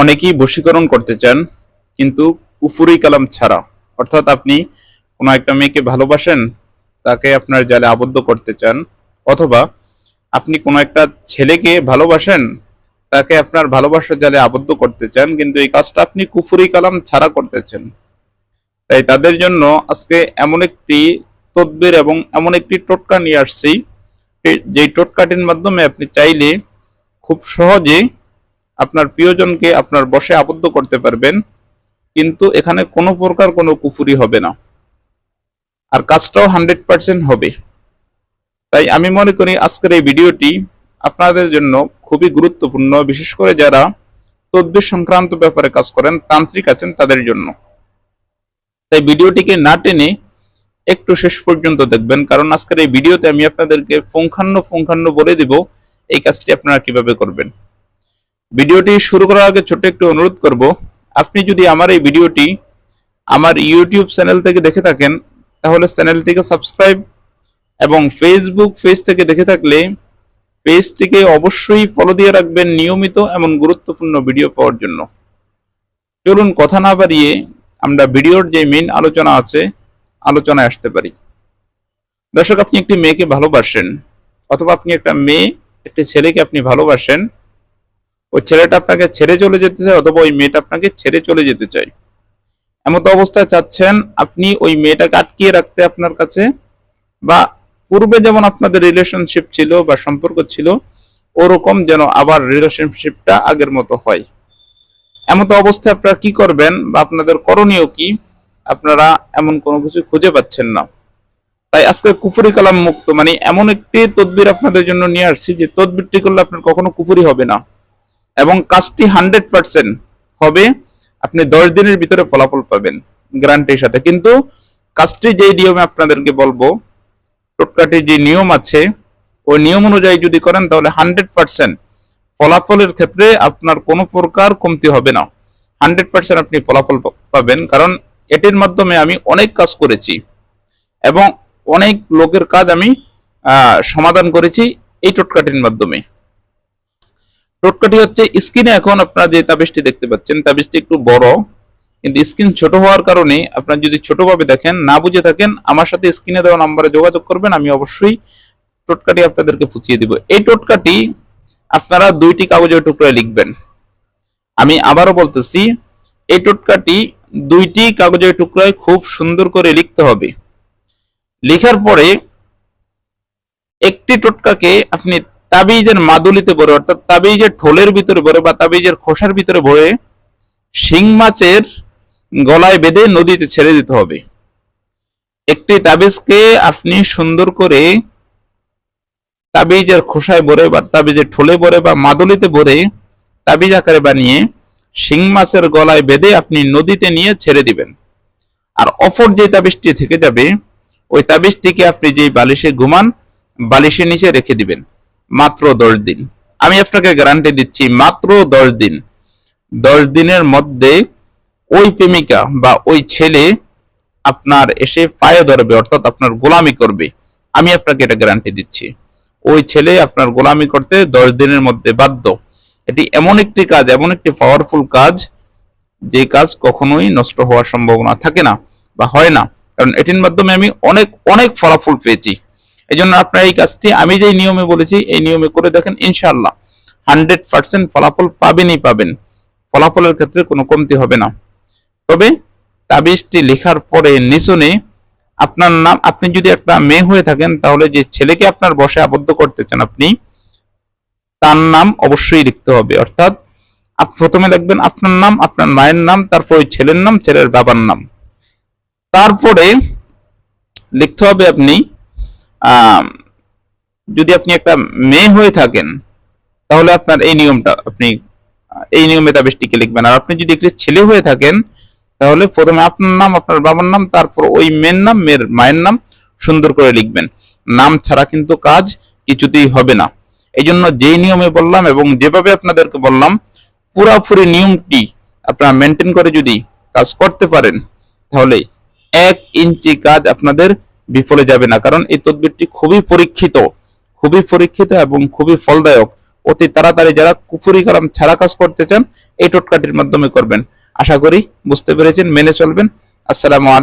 অনেকেই বশীকরণ করতে চান, কিন্তু কুফুরি কালাম ছাড়া। অর্থাৎ আপনি কোনো একটা মেয়েকে ভালোবাসেন, তাকে আপনার জালে আবদ্ধ করতে চান, অথবা আপনি কোনো একটা ছেলেকে ভালোবাসেন, তাকে আপনার ভালোবাসার জালে আবদ্ধ করতে চান, কিন্তু এই কাজটা আপনি কুফুরি কালাম ছাড়া করতেছেন। তাই তাদের জন্য আজকে এমন একটি তদবির এবং এমন একটি টোটকা নিয়ে আসছি। যেই টোটকাটির মাধ্যমে আপনি চাইলে খুব সহজে আপনার প্রিয়জনকে আপনার বশে আবদ্ধ করতে পারবেন, কিন্তু এখানে কোনো প্রকার কোনো কুফুরি হবে না। আর কাজটাও হান্ড্রেড পার্সেন্ট হবে। তাই আমি মনে করি আজকের এই ভিডিওটি আপনাদের জন্য খুবই গুরুত্বপূর্ণ, বিশেষ করে যারা তদ্বির সংক্রান্ত ব্যাপারে কাজ করেন, তান্ত্রিক আছেন তাদের জন্য। তাই ভিডিওটিকে না টেনে একটু শেষ পর্যন্ত দেখবেন, কারণ আজকের এই ভিডিওতে আমি আপনাদেরকে পুঙ্খান্ন পুঙ্খান্ন বলে দিব এই কাজটি আপনারা কীভাবে করবেন। ভিডিওটি শুরু করার আগে ছোট্ট একটু অনুরোধ করব, আপনি যদি আমার এই ভিডিওটি আমার ইউটিউব চ্যানেল থেকে দেখে থাকেন, তাহলে চ্যানেলটিকে সাবস্ক্রাইব এবং ফেসবুক পেজ থেকে দেখে থাকলে পেজটিকে অবশ্যই ফলো দিয়ে রাখবেন নিয়মিত এমন গুরুত্বপূর্ণ ভিডিও পাওয়ার জন্য। চলুন কথা না বাড়িয়ে আমরা ভিডিওর যে মেন আলোচনা আছে, আলোচনায় আসতে পারি। দর্শক, আপনি একটি মেয়েকে ভালোবাসেন, অথবা আপনি একটা মেয়ে, একটি ছেলেকে আপনি ভালোবাসেন ওই ছেলেটা আপনাকে ছেড়ে চলে যেতে চায় অথবা ওই মেয়েটা আপনাকে ছেড়ে চলে যেতে চায়। এমতো অবস্থায় চাচ্ছেন আপনি ওই মেয়েটাকে আটকিয়ে রাখতে আপনার কাছে বা পূর্বে যেমন আপনাদের রিলেশনশিপ ছিল বা সম্পর্ক ছিল, ওরকম যেন আবার রিলেশনশিপটা আগের মতো হয়। এমতো অবস্থায় আপনারা কি করবেন বা আপনাদের করণীয় কি, আপনারা এমন কোনো কিছু খুঁজে পাচ্ছেন না। তাই আজকে কুফুরি কালাম মুক্ত মানে এমন একটি তদবির আপনাদের জন্য নিয়ে আসছি যে তদবিরটি করলে আপনার কখনো কুফুরি হবে না। এবং কাজটি হান্ড্রেড পার্সেন্ট হবে। আপনি দশ দিনের ভিতরে ফলাফল পাবেন গ্যারান্টির সাথে। কিন্তু কাজটি যে নিয়মে আপনাদেরকে বলব টোটকাটির যে নিয়ম আছে, ওই নিয়ম অনুযায়ী যদি করেন, তাহলে হান্ড্রেড পার্সেন্ট ফলাফলের ক্ষেত্রে আপনার কোনো প্রকার কমতি হবে না। হান্ড্রেড পার্সেন্ট আপনি ফলাফল পাবেন। কারণ এটির মাধ্যমে আমি অনেক কাজ করেছি এবং অনেক লোকের কাজ আমি সমাধান করেছি এই টোটকাটির মাধ্যমে। টোটকাটি হচ্ছে স্ক্রিনে এখন আপনারা যে তাবিজটি দেখতে পাচ্ছেন, তাবিজটি একটু বড়, কিন্তু স্ক্রিন ছোট হওয়ার কারণে আপনারা যদি ছোটভাবে দেখেন, না বুঝে থাকেন, আমার সাথে স্ক্রিনে দেওয়া নাম্বারে যোগাযোগ করবেন, আমি অবশ্যই টোটকাটি আপনাদেরকে ফুচিয়ে দিব। এই টোটকাটি আপনারা দুইটি কাগজের টুকরায় লিখবেন। আমি আবারও বলতেছি, এই টোটকাটি দুইটি কাগজের টুকরায় খুব সুন্দর করে লিখতে হবে। লেখার পরে একটি টোটকাকে আপনি তাবিজের মাদুলিতে ভরে, অর্থাৎ তাবিজের ঠোলের ভিতরে ভরে বা তাবিজের খোসার ভিতরে ভরে শিং মাছের গলায় বেঁধে নদীতে ছেড়ে দিতে হবে। একটি তাবিজকে আপনি সুন্দর করে তাবিজের খোসায় ভরে বা তাবিজের ঠোলে ভরে বা মাদুলিতে ভরে তাবিজ আকারে বানিয়ে শিং মাছের গলায় বেঁধে আপনি নদীতে নিয়ে ছেড়ে দিবেন। আর অপর যে তাবিজটি থেকে যাবে, ওই তাবিজটিকে আপনি যেই বালিশে ঘুমান, বালিশের নিচে রেখে দিবেন। মাত্র দশ দিন। আমি আপনাকে গ্যারান্টি দিচ্ছি, মাত্র দশ দিন। দশ দিনের মধ্যে ওই প্রেমিকা বা ওই ছেলে আপনার এসে পায়ে ধরবে, অর্থাৎ আপনার গোলামি করবে। আমি আপনাকে এটা গ্যারান্টি দিচ্ছি। ওই ছেলে আপনার গোলামি করতে দশ দিনের মধ্যে বাধ্য। এটি এমন একটি কাজ, এমন একটি পাওয়ারফুল কাজ, যে কাজ কখনোই নষ্ট হওয়ার সম্ভাবনা থাকে না বা হয় না। কারণ এটির মাধ্যমে আমি অনেক অনেক ফলাফল পেয়েছি। এই জন্য আপনার এই কাজটি, আমি যে নিয়মে বলেছি, এই নিয়মে করে দেখেন ইনশাল্লাহ হান্ড্রেড পার্সেন্ট ফলাফল পাবেনই পাবেন। ফলাফলের ক্ষেত্রে কোনো কমতি হবে না। তবে তাবিজটি লেখার পরে নিচনে আপনার নাম, আপনি যদি একটা মেয়ে হয়ে থাকেন, তাহলে যে ছেলেকে আপনার বসে আবদ্ধ করতে চান আপনি, তার নাম অবশ্যই লিখতে হবে। অর্থাৎ প্রথমে লিখবেন আপনার নাম, আপনার মায়ের নাম, তারপর ওই ছেলের নাম, ছেলের বাবার নাম। তারপরে লিখতে হবে আপনি যদি আপনি একটা মেয়ে হয়ে থাকেন, তাহলে আপনার এই নিয়মটা আপনি, এই নিয়মে তাবিজটিকে লিখবেন। আর আপনি যদি একটি ছেলে হয়ে থাকেন, তাহলে প্রথমে আপনার নাম, আপনার বাবার নাম, তারপর ওই মেয়ের নাম, মেয়ের মায়ের নাম সুন্দর করে লিখবেন। নাম ছাড়া কিন্তু কাজ কিছুতেই হবে না। এই জন্য যেই নিয়মে বললাম এবং যেভাবে আপনাদেরকে বললাম, পুরাপুরি নিয়মটি আপনারা মেনটেন করে যদি কাজ করতে পারেন, তাহলে এক ইঞ্চি কাজ আপনাদের বিফলে যাবে না। কারণ এই তদবিরটি খুবই পরীক্ষিত খুবই পরীক্ষিত এবং খুবই ফলদায়ক। অতি তাড়াতাড়ি যারা কুফুরি কালাম ছাড়া কাজ করতে চান, এই টোটকাটির মাধ্যমে করবেন। আশা করি বুঝতে পেরেছেন, মেনে চলবেন। আসসালামু আলাইকুম।